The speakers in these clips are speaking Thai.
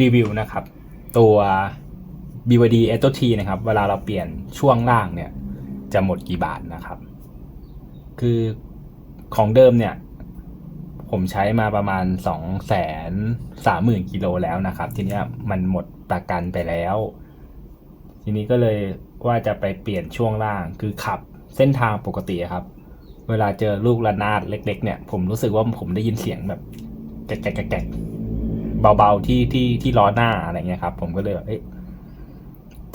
รีวิวนะครับ ตัว BYD a t o T นะครับ เวลาเราเปลี่ยนช่วงล่างเนี่ย จะหมดกี่บาทนะครับ คือของเดิมเนี่ย ผมใช้มาประมาณ2องแสนสามหมื่นกิโลแล้วนะครับ ทีนี้มันหมดประกันไปแล้ว ทีนี้ก็เลยว่าจะไปเปลี่ยนช่วงล่าง คือขับเส้นทางปกติครับ เวลาเจอลูกระนาดเล็ก ๆ เนี่ย ผมรู้สึกว่าผมได้ยินเสียงแบบแกะแกะแกะแกะ เบาๆที่ที่ที่ล้อหน้าอะไรเงี้ยครับ ผมก็เลยแบบเอ๊ะ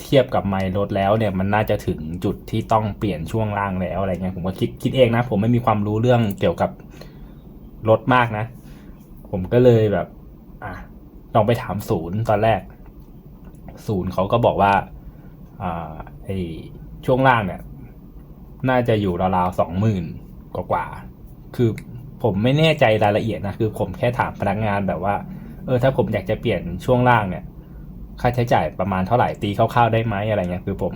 เทียบกับไมล์รถแล้วเนี่ยมันน่าจะถึงจุดที่ต้องเปลี่ยนช่วงล่างแล้วอะไรเงี้ยผมก็คิดคิดเองนะ ผมไม่มีความรู้เรื่องเกี่ยวกับรถมากนะ ผมก็เลยแบบ อะลองไปถามศูนย์ตอนแรก ศูนย์เขาก็บอกว่าอ่าไอช่วงล่างเนี่ย น่าจะอยู่ราวๆสองหมื่นกว่าๆคือผมไม่แน่ใจรายละเอียดนะ คือผมแค่ถามพนักงานแบบว่า เออถ้าผมอยากจะเปลี่ยนช่วงล่างเนี่ย ค่าใช้จ่ายประมาณเท่าไหร่ตีคร่าวๆได้ไหมอะไรเงี้ยคือผม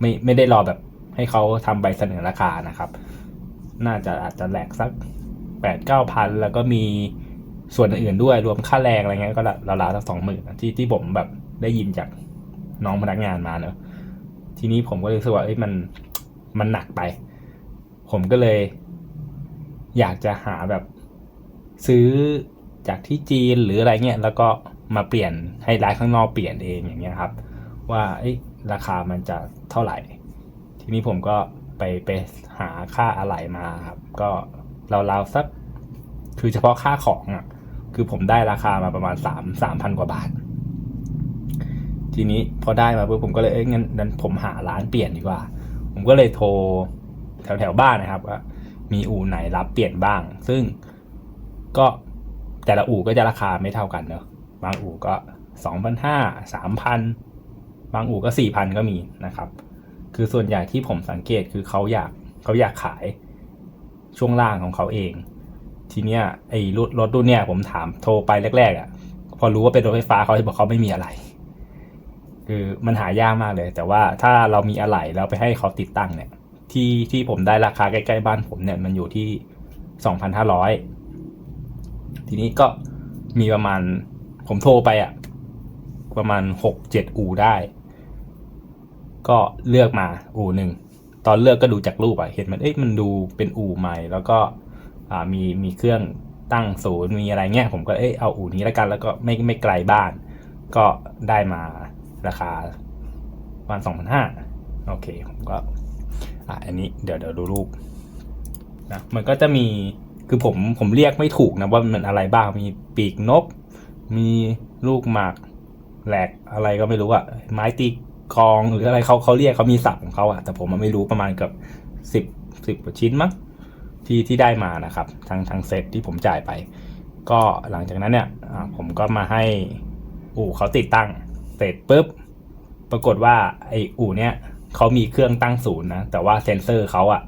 ไม่ไม่ได้รอแบบให้เขาทำใบเสนอราคานะครับ น่าจะอาจจะแหลกสักแปดเก้าพันแล้วก็มีส่วนอื่นๆด้วยรวมค่าแรงอะไรเงี้ยก็ราวๆสักสองหมื่นที่ที่ผมแบบได้ยินจากน้องพนักงานมาเนอะทีนี้ผมก็รู้สึกว่าเอ้ยมันมันหนักไป ผมก็เลย อยากจะหาแบบซื้อ จากที่จีนหรืออะไรเงี้ยแล้วก็มาเปลี่ยนให้ร้านข้างนอกเปลี่ยนเองอย่างเงี้ยครับ ว่าราคามันจะเท่าไหร่ ทีนี้ผมก็ไปไปหาค่าอะไหล่มาครับ ก็ราวๆสักคือเฉพาะค่าของอะคือผมได้ราคามาประมาณสามสามพันกว่าบาท ทีนี้พอได้มาปุ๊บผมก็เลยเอ้ยงั้นนั้น ผมหาร้านเปลี่ยนดีกว่า ผมก็เลยโทรแถวแถวบ้านนะครับว่ามีอู่ไหนรับเปลี่ยนบ้าง ซึ่งก็ แต่ละอู่ก็จะราคาไม่เท่ากันเนอะบางอู่ก็สองพันห้าสามพันบางอู่ก็สี่พันก็มีนะครับ คือส่วนใหญ่ที่ผมสังเกตคือเขาอยากเขาอยากขายช่วงล่างของเขาเอง ทีเนี้ยไอ้รถรถรุ่นเนี้ยผมถามโทรไปแรกๆอะ่ะ พอรู้ว่าเป็นรถไฟฟ้าเขาจะบอกเขาไม่มีอะไร คือมันหายากมากเลย แต่ว่าถ้าเรามีอะไหล่แล้วไปให้เขาติดตั้งเนี่ย ที่ที่ผมได้ราคาใกล้ๆบ้านผมเนี่ยมันอยู่ที่สองพันห้าร้อย ทีนี้ก็มีประมาณผมโทรไปอะประมาณหกเจ็ดอู่ได้ ก็เลือกมาอู่หนึ่งตอนเลือกก็ดูจากรูปอะเห็นมันเอ๊ะมันดูเป็นอู่ใหม่ แล้วก็มีมีเครื่องตั้งศูนย์มีอะไรเงี้ยผมก็เอ๊ะเอาอู่นี้แล้วกันแล้วก็ไม่ไม่ไกลบ้าน ก็ได้มาราคาประมาณสองพันห้าโอเคผมก็อะอันนี้เดี๋ยวเดี๋ยวดูรูปนะมันก็จะมี คือผมผมเรียกไม่ถูกนะว่ามันอะไรบ้างมีปีกนก มีลูกหมากแหลกอะไรก็ไม่รู้อะไม้ตีกองหรืออะไรเขาเขาเรียกเขามีศัพท์ของเขาอะแต่ผมมันไม่รู้ประมาณเกับสิบสิบกว่าชิ้นมั้งที่ที่ได้มานะครับทางทางเซตที่ผมจ่ายไป ก็หลังจากนั้นเนี่ยผมก็มาให้อู่เขาติดตั้งเสร็จปุ๊บปรากฏว่าไออู่เนี้ยเขามีเครื่องตั้งศูนย์นะแต่ว่าเซนเซอร์เขาอะ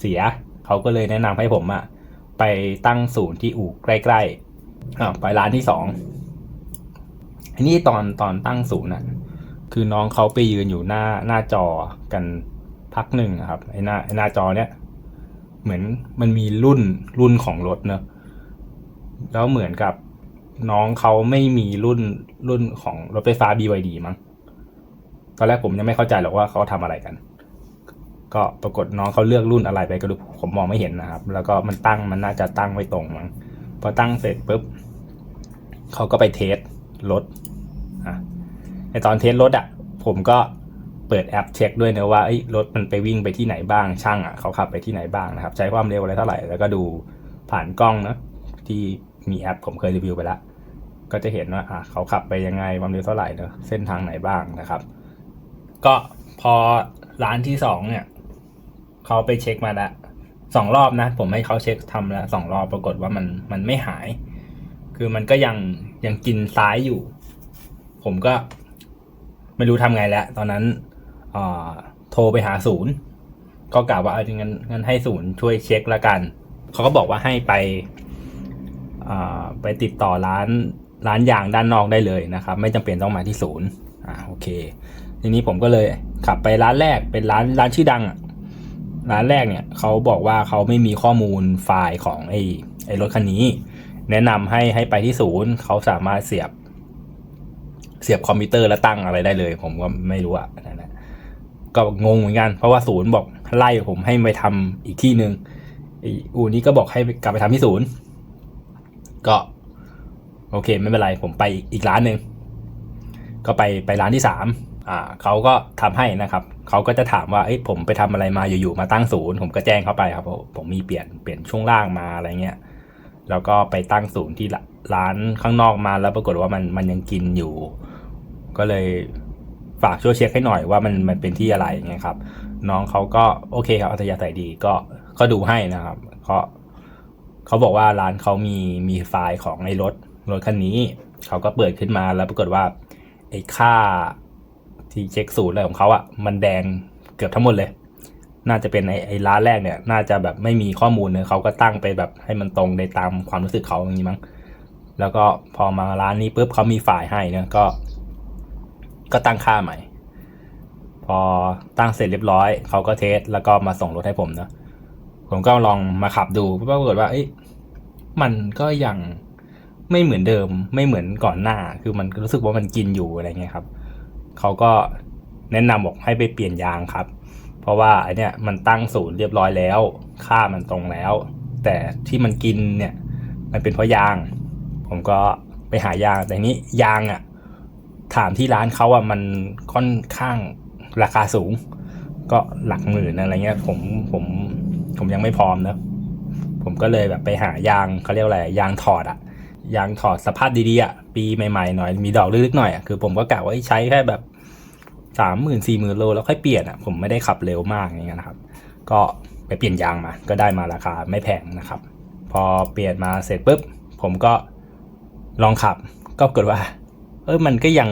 เสียเขาก็เลยแนะนำให้ผมอะ ไปตั้งศูนย์ที่อู่ใกล้ๆอ่าไปร้านที่สองอันนี้ตอนตอนตั้งศูนย์อะคือน้องเขาไปยืนอยู่หน้าหน้าจอกันพักหนึ่งอะครับไอหน้าไอหน้าจอเนี้ยเหมือนมันมีรุ่นรุ่นของรถเนอะแล้วเหมือนกับน้องเขาไม่มีรุ่นรุ่นของรถไฟฟ้า BYD มั้ง ตอนแรกผมยังไม่เข้าใจหรอกว่าเขาทำอะไรกัน ก็ปรากฏน้องเขาเลือกรุ่นอะไรไปก็ดูผมมองไม่เห็นนะครับ แล้วก็มันตั้งมันน่าจะตั้งไม่ตรงมั้งพอตั้งเสร็จปุ๊บเขาก็ไปเทสรถในตอนเทสรถอะ ผมก็เปิดแอปเช็คด้วยนะว่ารถมันไปวิ่งไปที่ไหนบ้างช่างอะเขาขับไปที่ไหนบ้างนะครับ ใช้ความเร็วอะไรเท่าไหร่แล้วก็ดูผ่านกล้องนะที่มีแอปผมเคยรีวิวไปแล้วก็จะเห็นว่าอะเขาขับไปยังไงความเร็วเท่าไหร่เนอะเส้นทางไหนบ้างนะครับ ก็พอร้านที่สองเนี่ย เขาไปเช็คมาล้วสองรอบนะ ผมให้เขาเช็คทำแล้วสองรอบปรากฏว่ามันมันไม่หาย คือมันก็ยังยังกินซ้ายอยู่ ผมก็ไม่รู้ทำไงแล้วตอนนั้นโทรไปหาศูนย์ ก็กล่าวว่าเอองั้นงั้นให้ศูนย์ช่วยเช็คละกัน เขาก็บอกว่าให้ไปไปติดต่อร้านร้านยางด้านนอกได้เลยนะครับ ไม่จำเป็นต้องมาที่ศูนย์อ่าโอเค ทีนี้ผมก็เลยขับไปร้านแรกเป็นร้านร้านชื่อดังอะ ร้านแรกเนี่ยเขาบอกว่าเขาไม่มีข้อมูลไฟล์ของไอ้ไอ้รถคันนี้ แนะนำให้ให้ไปที่ศูนย์เขาสามารถเสียบ เสียบคอมพิวเตอร์แล้วตั้งอะไรได้เลย ผมก็ไม่รู้อะนั่นแหละก็งงเหมือนกัน เพราะว่าศูนย์บอกไล่ผมให้ไปทำอีกที่หนึ่งไอ้อูนี้ก็บอกให้กลับไปทำที่ศูนย์ก็โอเคไม่เป็นไรผมไปอีกร้านหนึ่งก็ไปไปร้านที่สาม อ่าเขาก็ทำให้นะครับเขาก็จะถามว่าเอ้ยผมไปทำอะไรมาอยู่ๆมาตั้งศูนย์ผมก็แจ้งเข้าไปครับผมผมมีเปลี่ยนเปลี่ยนช่วงล่างมาอะไรเงี้ยแล้วก็ไปตั้งศูนย์ที่ร้านข้างนอกมาแล้วปรากฏว่ามันมันยังกินอยู่ ก็เลยฝากช่วยเช็คให้หน่อยว่ามันมันเป็นที่อะไรเงี้ยครับ น้องเขาก็โอเคครับอัธยาศัยดีก็ก็ดูให้นะครับเขาเขาบอกว่าร้านเขามีมีไฟล์ของไอ้รถรถคันนี้เขาก็เปิดขึ้นมาแล้วปรากฏว่าไอ้ค่า ที่เช็คสูตรอะไรของเขาอะ่ะมันแดงเกือบทั้งหมดเลย น่าจะเป็นไอ้ไอ้ร้านแรกเนี่ย น่าจะแบบไม่มีข้อมูลเลยเขาก็ตั้งไปแบบให้มันตรงในตามความรู้สึกเขาอย่างนี้มั้งแล้วก็พอมาร้านนี้ปุ๊บเขามีฝ่ายให้เนี่ยก็ ก็ตั้งค่าใหม่ พอตั้งเสร็จเรียบร้อยเขาก็เทสแล้วก็มาส่งรถให้ผมนะผมก็ลองมาขับดูปรากฏว่าเอ้ยมันก็ยังไม่เหมือนเดิมไม่เหมือนก่อนหน้า คือมันรู้สึกว่ามันกินอยู่อะไรเงี้ยครับ เขาก็แนะนำบอกให้ไปเปลี่ยนยางครับ เพราะว่าไอเนี้ยมันตั้งศูนย์เรียบร้อยแล้ว ค่ามันตรงแล้ว แต่ที่มันกินเนี่ยมันเป็นเพราะยาง ผมก็ไปหายางแต่นี้ยางอะ่ะถามที่ร้านเขาอะมันค่อนข้างราคาสูง ก็หลักหมื่นอะไรเงี้ยผมผมผมยังไม่พร้อมนะผมก็เลยแบบไปหายางเขาเรียกอะไรยางถอดอะยางถอดสภาพดีๆอะ ปีใหม่ๆหน่อยมีดอกลึกๆหน่อยอะคือผมก็กะว่าใช้แค่แบบสามหมื่นสี่หมื่นโลแล้วค่อยเปลี่ยนอะผมไม่ได้ขับเร็วมากอย่างเงี้ยนะครับ ก็ไปเปลี่ยนยางมา ก็ได้มาราคาไม่แพงนะครับ พอเปลี่ยนมาเสร็จปุ๊บผมก็ลองขับ ก็เกิดว่า เออมันก็ยัง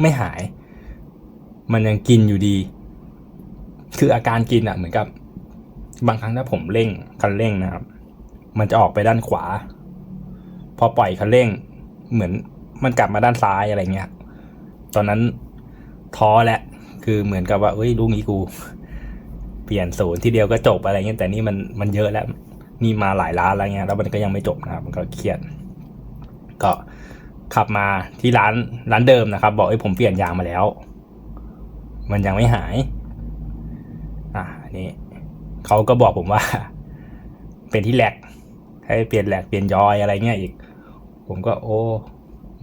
ไม่หาย มันยังกินอยู่ดี คืออาการกินอะเหมือนกับ บางครั้งถ้าผมเร่งคันเร่งนะครับ มันจะออกไปด้านขวา พอปล่อยคันเร่ง เหมือนมันกลับมาด้านซ้ายอะไรเงี้ย ตอนนั้นท้อแหละ คือเหมือนกับว่าเอ้ยลูกนี้กู เปลี่ยนศูนย์ที่เดียวก็จบอะไรเงี้ยแต่นี่มันมันเยอะแล้ว นี่มาหลายล้านอะไรเงี้ยแล้วมันก็ยังไม่จบนะครับ มันก็เครียด ก็ขับมาที่ร้านร้านเดิมนะครับ บอกไอ้ยผมเปลี่ยนยางมาแล้ว มันยังไม่หาย อะนนี้เขาก็บอกผมว่า เป็นที่แหลกให้เปลี่ยนแหลกเปลี่ยนยอยอะไรเงี้ยอีก ผมก็โอ้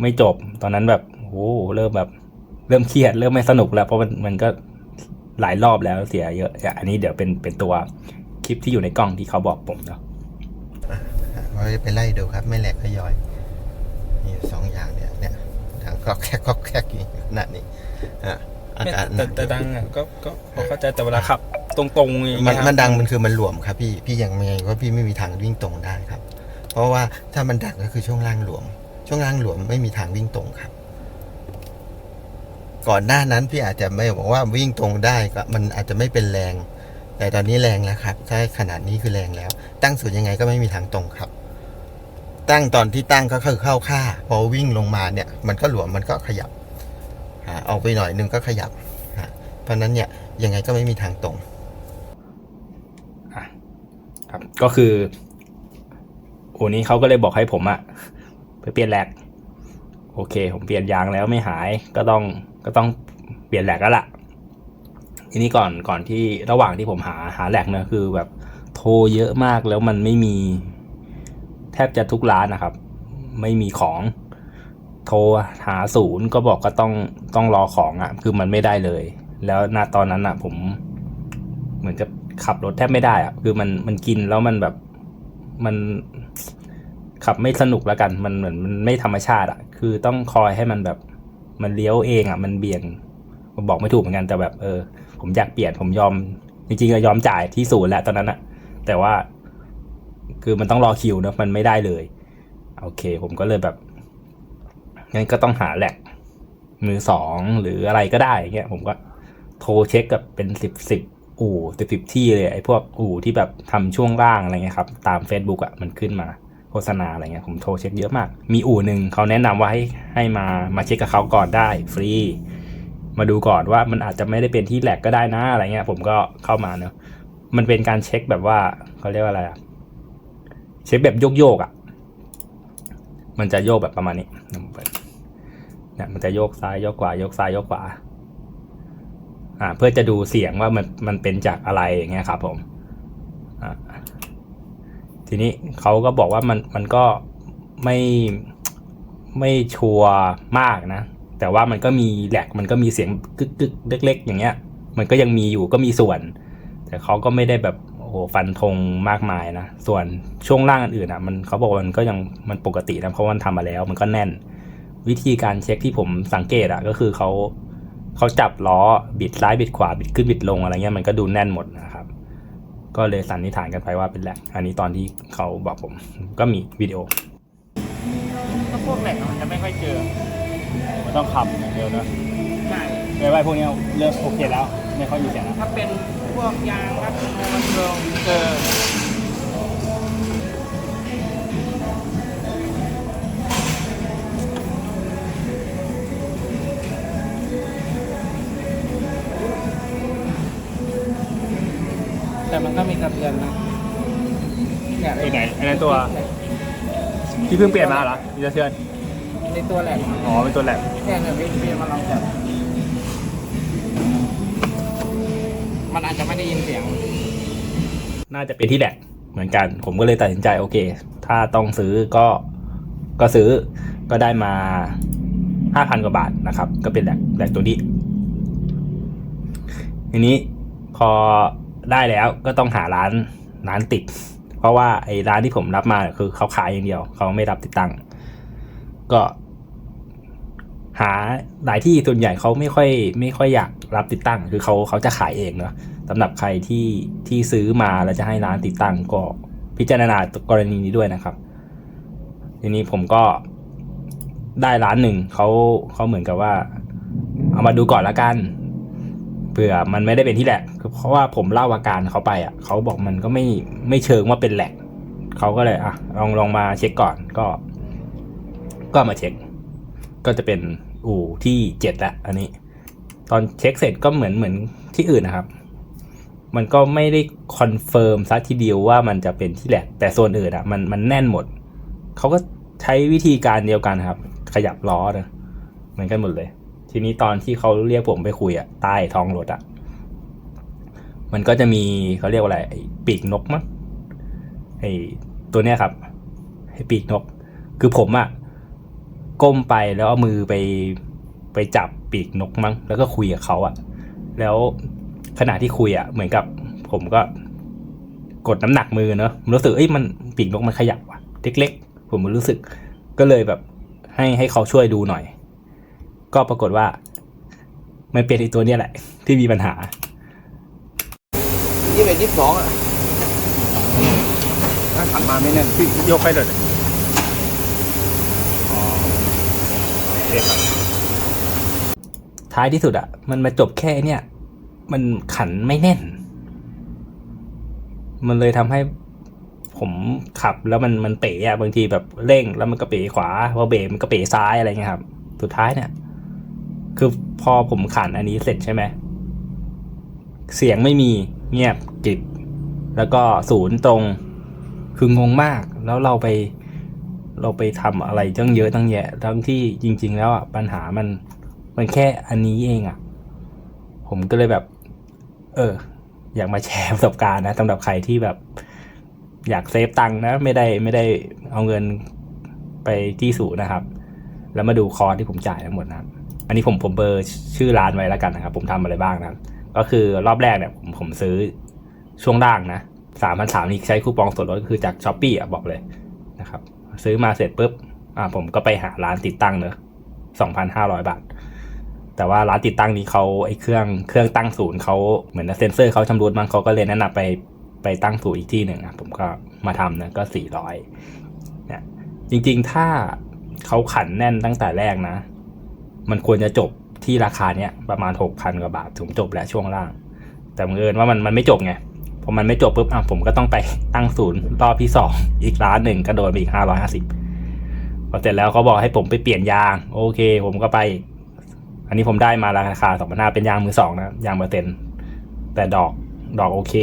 ไม่จบ ตอนนั้นแบบโอ้เริ่มแบบ เริ่มเครียด เริ่มไม่สนุกแล้ว เพราะมันมันก็หลายรอบแล้วเสียเยอะอันนี้เดี๋ยวเป็นเป็นตัวคลิปที่อยู่ในกล้องที่เขาบอกผมเนาะเราไปไล่ดูครับ ไม่แหลกก็ย่อยมีอยู่สองอย่างเนี่ยเนี่ยทางก็แคกก็แคกอยู่นั่นนี่อะอาการแต่แต่ดังอะก็ก็พอเข้าใจแต่เวลาขับ ตรงๆอย่างมันเงี้ยมันดังมันคือมันหลวมครับ พี่พี่ยังไงว่าพี่ไม่มีทางวิ่งตรงได้ครับ เพราะว่าถ้ามันดังก็คือช่วงล่างหลวม ช่วงล่างหลวมไม่มีทางวิ่งตรงครับ ก่อนหน้านั้นพี่อาจจะไม่บอกว่าวิ่งตรงได้ก็มันอาจจะไม่เป็นแรง แต่ตอนนี้แรงแล้วครับถ้าขนาดนี้คือแรงแล้ว ตั้งสูตรยังไงก็ไม่มีทางตรงครับ ตั้งตอนที่ตั้งก็คือเข้าค่า พอวิ่งลงมาเนี่ย มันก็หลวมมันก็ขยับออกไปหน่อยนึงก็ขยับเพราะนั้นเนี่ยยังไงก็ไม่มีทางตรงครับก็คือ โอ้นี้เขาก็เลยบอกให้ผมอะไปเปลี่ยนแหลกโอเค ผมเปลี่ยนยางแล้วไม่หายก็ต้องก็ต้องเปลี่ยนแหลกแล้วล่ะ ทีนี้ก่อนก่อนที่ระหว่างที่ผมหาหาแหลกเนี่ยคือแบบโทรเยอะมากแล้วมันไม่มี แทบจะทุกร้านนะครับ ไม่มีของ โทรหาศูนย์ก็บอกก็ต้องต้องรอของอะ่ะ คือมันไม่ได้เลย แล้วณตอนนั้นอะ่ะ ผม เหมือนจะขับรถแทบไม่ได้อะ่ะ คือมันมันกินแล้วมันแบบมัน ขับไม่สนุกแล้วกัน มันเหมือนมันไม่ธรรมชาติอะ่ะคือต้องคอยให้มันแบบมันเลี้ยวเองอะ่ะมันเบี่ยงผมบอกไม่ถูกเหมือนกันแต่แบบเออ ผมอยากเปลี่ยนผมยอม จริงๆก็ยอมจ่ายที่ศูนย์แล้วตอนนั้นอะแต่ว่า คือมันต้องรอคิวเนะมันไม่ได้เลย โอเค ผมก็เลยแบบงั้นก็ต้องหาแหลกมือสองหรืออะไรก็ได้เงี้ยผมก็โทรเช็คกับเป็นสิบสิบอู่สิบสิบที่เลยไอ้พวกอู่ที่แบบทำช่วงล่างอะไรเงี้ยครับ ตาม Facebook อะ่ะมันขึ้นมา โฆษณาอะไรเงี้ยผมโทรเช็คเยอะมาก มีอู่หนึ่งเขาแนะนำว่าให้ให้มามาเช็คกับเขาก่อนได้ฟรี มาดูก่อนว่ามันอาจจะไม่ได้เป็นที่แหลกก็ได้นะอะไรเงี้ย ผมก็เข้ามาเนอะมันเป็นการเช็คแบบว่าเขาเรียกว่าอะไรอะเช็คแบบโยกโยกอะมันจะโยกแบบประมาณนี้เนี่ยมันจะโยกซ้ายโยกขวาโยกซ้ายโยกขวาอ่า เพื่อจะดูเสียงว่ามันมันเป็นจากอะไรอย่างเงี้ยครับผมอ่า ทีนี้เขาก็บอกว่ามันมันก็ไม่ไม่ชัวร์มากนะ แต่ว่ามันก็มีแหลกมันก็มีเสียงกึกกึกเล็ก ๆ อย่างเงี้ย มันก็ยังมีอยู่ก็มีส่วน แต่เขาก็ไม่ได้แบบโอ้โหฟันธงมากมายนะ ส่วนช่วงล่างอื่นๆอะมันเขาบอกมันก็ยังมันปกตินะเพราะมันทำมาแล้วมันก็แน่น วิธีการเช็คที่ผมสังเกตอะก็คือเขาเขาจับล้อบิดซ้ายบิดขวาบิดขึ้นบิดลงอะไรเงี้ยมันก็ดูแน่นหมดนะ ก็เลยสันนิษฐานกันไปว่าเป็นแหลกอันนี้ตอนที่เขาบอกผม ก็มีวิดีโอถ้าพวกแหลกมันจะไม่ค่อยเจอมันต้องขับอย่างเดียวนะใช่ไม่ว่าพวกนี้เริ่มโอเคแล้ว ไม่ค่อยมีเสียงแล้วถ้าเป็นพวกยางรัดมันเดิมเจอ มันก็มีกระเทือนนะเนี่ยไอ้ไหนไอ้นั้นตัว ที่เพิ่งเปลี่ยนมาเหรอมีเชือนในตัวแหลกอ๋อเป็นตัวแหลกเนี่ยเนี่ยพี่พี่มาลองจับมันอาจจะไม่ได้ยินเสียง น่าจะเป็นที่แหลกเหมือนกัน ผมก็เลยตัดสินใจโอเค ถ้าต้องซื้อก็ก็ซื้อก็ได้มาห้าพันกว่าบาทนะครับ ก็เป็นแหลกแหลกตัวนี้ทีนี้พอ ได้แล้วก็ต้องหาร้านร้านติด เพราะว่าไอ้ร้านที่ผมรับมาคือเขาขายอย่างเดียว เขาไม่รับติดตั้ง ก็ หาหลายที่ส่วนใหญ่เขาไม่ค่อย ไม่ค่อยอยากรับติดตั้ง คือเขาเขาจะขายเองเนาะสำหรับใครที่ที่ซื้อมาแล้วจะให้ร้านติดตั้งก็พิจารณากรณีนี้ด้วยนะครับ ทีนี้ผมก็ได้ร้านหนึ่งเขาเขาเหมือนกับว่า เอามาดูก่อนละกัน เผื่อมันไม่ได้เป็นที่แหลกเพราะว่าผมเล่าอาการเขาไปอะเขาบอกมันก็ไม่ไม่เชิงว่าเป็นแหลกเขาก็เลยอะลองลองมาเช็คก่อนก็ ก็มาเช็ค ก็จะเป็นอู่ที่เจ็ดละอันนี้ ตอนเช็คเสร็จก็เหมือนเหมือนที่อื่นนะครับ มันก็ไม่ได้คอนเฟิร์มซะทีเดียวว่ามันจะเป็นที่แหลกแต่ส่วนอื่นอะมันมันแน่นหมดเขาก็ใช้วิธีการเดียวกันครับ ขยับล้อนะเหมือนกันหมดเลย ทีนี้ตอนที่เขาเรียกผมไปคุยอะใต้ท้องรถอะมันก็จะมีเขาเรียกว่าอะไรปีกนกมั้งไอ้ตัวเนี้ยครับไอ้ปีกนก คือผมอะก้มไปแล้วเอามือไปไปจับปีกนกมั้งแล้วก็คุยกับเขาอะแล้วขณะที่คุยอะเหมือนกับ ผมก็ กดน้ำหนักมือเนอะรู้สึกเอ้ยมันปีกนกมันขยับว่ะเล็กๆผมรู้สึกก็เลยแบบให้ให้เขาช่วยดูหน่อย ก็ปรากฏว่า มันเป็นไอตัวเนี้ยแหละ ที่มีปัญหายี่สิบเอ็ดยี่สิบสองอะถ้าขันมาไม่แน่นพี่ยกไปเลยอ๋อโอเคครับท้ายที่สุดอะมันมาจบแค่เนี่ย มันขันไม่แน่น มันเลยทำให้ผมขับแล้วมันมันเป๋อะบางทีแบบเร่ง แล้วมันก็เป๋ขวาพอเบรกมันก็เป๋ซ้ายอะไรเงี้ยครับ สุดท้ายเนี่ย คือพอผมขันอันนี้เสร็จใช่ไหม เสียงไม่มีเงียบกิบ แล้วก็ศูนย์ตรง คืองงมาก แล้วเราไป เราไปทำอะไรตั้งเยอะตั้งแยะ ทั้งที่จริง ๆ แล้วอะปัญหามัน มันแค่อันนี้เองอะ ผมก็เลยแบบ เออ อยากมาแชร์ประสบการณ์นะสำหรับใครที่แบบ อยากเซฟตังค์นะ ไม่ได้ไม่ได้เอาเงินไปที่สูนะครับ แล้วมาดูคอร์สที่ผมจ่ายทั้งหมดนะครับ อันนี้ผมผมเบอร์ชื่อร้านไว้แล้วกันนะครับ ผมทำอะไรบ้างนะครับ ก็คือรอบแรกเนี่ยผมผมซื้อช่วงล่างนะสามพันสามนี่ใช้คูปองส่วนลดก็คือจากช้อปปี้อะบอกเลยนะครับ ซื้อมาเสร็จปุ๊บอ่าผมก็ไปหาร้านติดตั้งเนอะสองพันห้าร้อยบาท แต่ว่าร้านติดตั้งนี้เขาไอ้เครื่องเครื่องตั้งศูนย์เขาเหมือนเซนเซอร์เขาชำรุดมั้งเขาก็เลยแนะนำไปไปตั้งศูนย์อีกที่หนึ่งนะผมก็มาทำนะก็สี่ร้อยเนี่ยจริงๆถ้าเขาขันแน่นตั้งแต่แรกนะ มันควรจะจบที่ราคาเนี้ยประมาณหกพันกว่าบาทถึงจบแล้วช่วงล่าง แต่บังเอิญว่ามันมันไม่จบไงพอมันไม่จบปุ๊บอะผมก็ต้องไปตั้งศูนย์รอบที่สองอีกร้านหนึ่งก็โดนไปอีกห้าร้อยห้าสิบพอเสร็จแล้วเขาบอกให้ผมไปเปลี่ยนยาง โอเค ผมก็ไป อันนี้ผมได้มาราคาสองพันห้าเป็นยางมือสองนะยางเปอร์เซ็นต์แต่ดอกดอกโอเค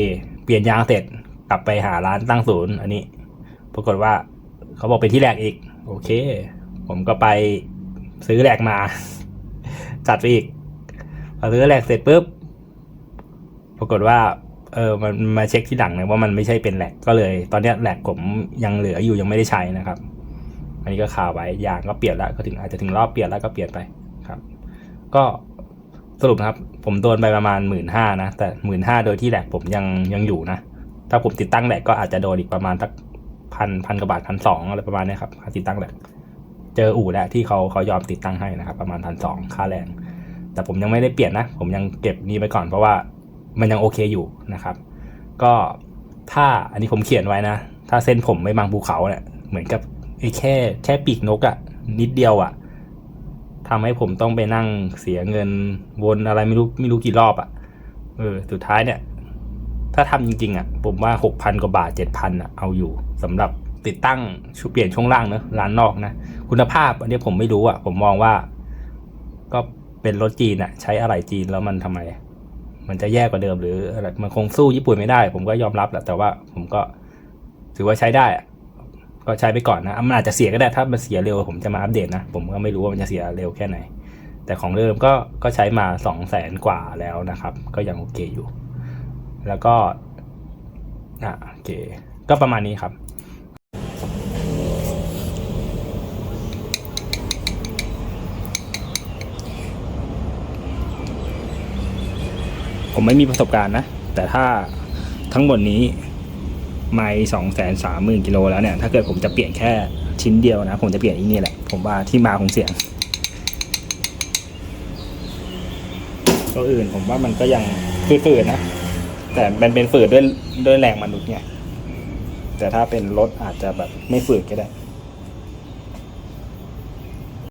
เปลี่ยนยางเสร็จกลับไปหาร้านตั้งศูนย์ อันนี้ ปรากฏว่าเขาบอกเป็นที่แรกอีก โอเค ผมก็ไป ซื้อแหลกมา จัดไปอีกพอซื้อแหลกเสร็จปุ๊บปรากฏว่า เออมันมาเช็คที่หลังนี่ยว่ามันไม่ใช่เป็นแหลกก็เลย ตอนนี้แหลกผมยังเหลืออยู่ยังไม่ได้ใช้นะครับ อันนี้ก็ข่าวไว้ยางก็เปลี่ยนแล้วก็ถึงอาจจะถึงรอบเปลี่ยนแล้วก็เปลี่ยนไปครับ ก็สรุปนะครับ ผมโดนไปประมาณหมื่นห้านะ แต่หมื่นห้าโดยที่แหลกผมยังยังอยู่นะ ถ้าผมติดตั้งแหลกก็อาจจะโดนอีกประมาณสักพันพันกว่าบาทพันสองอะไรประมาณนี้ครับค่าติดตั้งแหลก เจออู่แล้วที่เขาเขายอมติดตั้งให้นะครับ ประมาณพันสองค่าแรง แต่ผมยังไม่ได้เปลี่ยนนะ ผมยังเก็บนี้ไว้ก่อนเพราะว่ามันยังโอเคอยู่นะครับ ก็ถ้าอันนี้ผมเขียนไว้นะ ถ้าเส้นผมไม่บางภูเขาเนี่ยเหมือนกับไอ้แค่แค่ปีกนกอะนิดเดียวอะทำให้ผมต้องไปนั่งเสียเงินวนอะไรไม่รู้ไม่รู้กี่รอบอะเออ สุดท้ายเนี่ย ถ้าทำจริงๆอะผมว่าหกพันกว่าบาทเจ็ดพันอะเอาอยู่สำหรับ ติดตั้งชุดเปลี่ยนช่วงล่างเนอะร้านนอกนะ คุณภาพอันนี้ผมไม่รู้อะผมมองว่า ก็เป็นรถจีนอะใช้อะไรจีนแล้วมันทำไม มันจะแย่กว่าเดิมหรืออะไรมันคงสู้ญี่ปุ่นไม่ได้ ผมก็ยอมรับแหละแต่ว่าผมก็ถือว่าใช้ได้อะก็ใช้ไปก่อนนะอะมันอาจจะเสียก็ได้ถ้ามันเสียเร็วผมจะมาอัปเดตนะ ผมก็ไม่รู้ว่ามันจะเสียเร็วแค่ไหน แต่ของเดิมก็ก็ใช้มาสองแสนกว่าแล้วนะครับ ก็ยังโอเคอยู่ แล้วก็อะโอเค ก็ประมาณนี้ครับ ผมไม่มีประสบการณ์นะ แต่ถ้าทั้งหมดนี้ไม่สองแสนสามหมื่นกิโลแล้วเนี่ย ถ้าเกิดผมจะเปลี่ยนแค่ชิ้นเดียวนะ ผมจะเปลี่ยนอีนี่แหละ ผมว่าที่มาของเสียง ตัวอื่นผมว่ามันก็ยังฝืดๆนะ แต่มันเป็นฝืดด้วยด้วยแรงมนุษย์ไงแต่ถ้าเป็นรถอาจจะแบบไม่ฝืดก็ได้